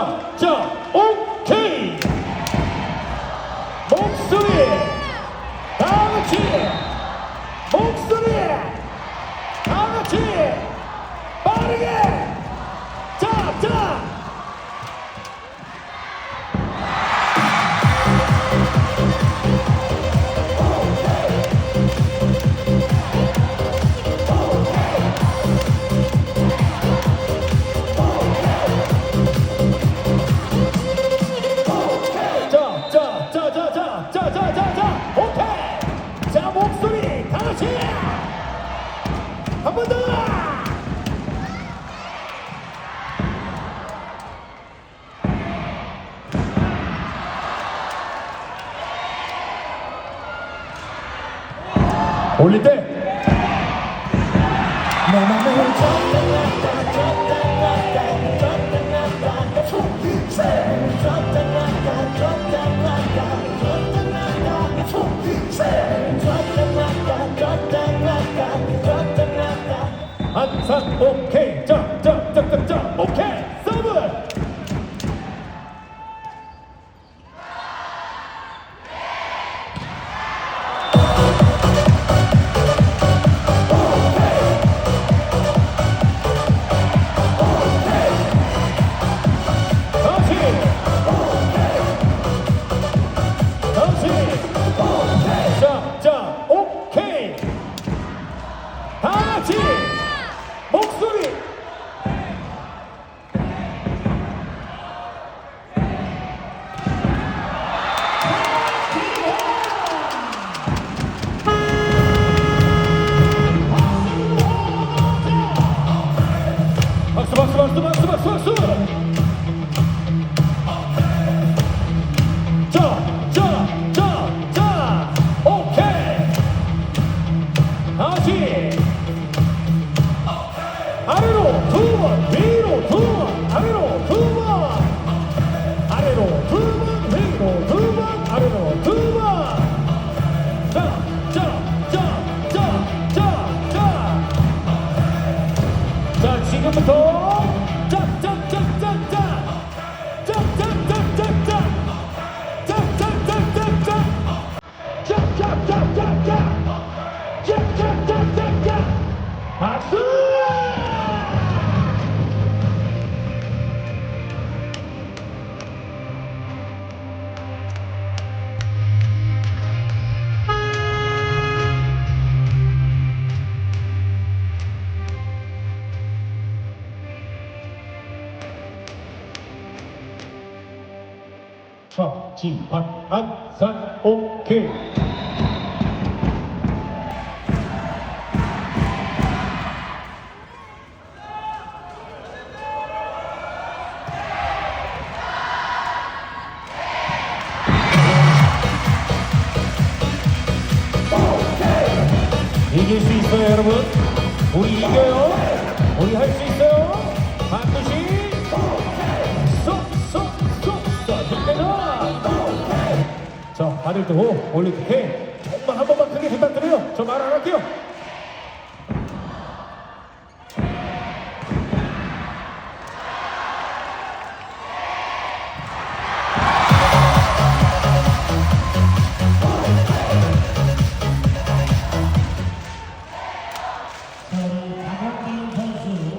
자, 자, 올릴 때. 한산 오케이. idol to be 좌지방 안산 오케이. 이길 수 있어요 여러분? 우리 이겨요. 다들 또 올림픽 정말 한 번만 크게 부탁드려요. 저 말 안 할게요.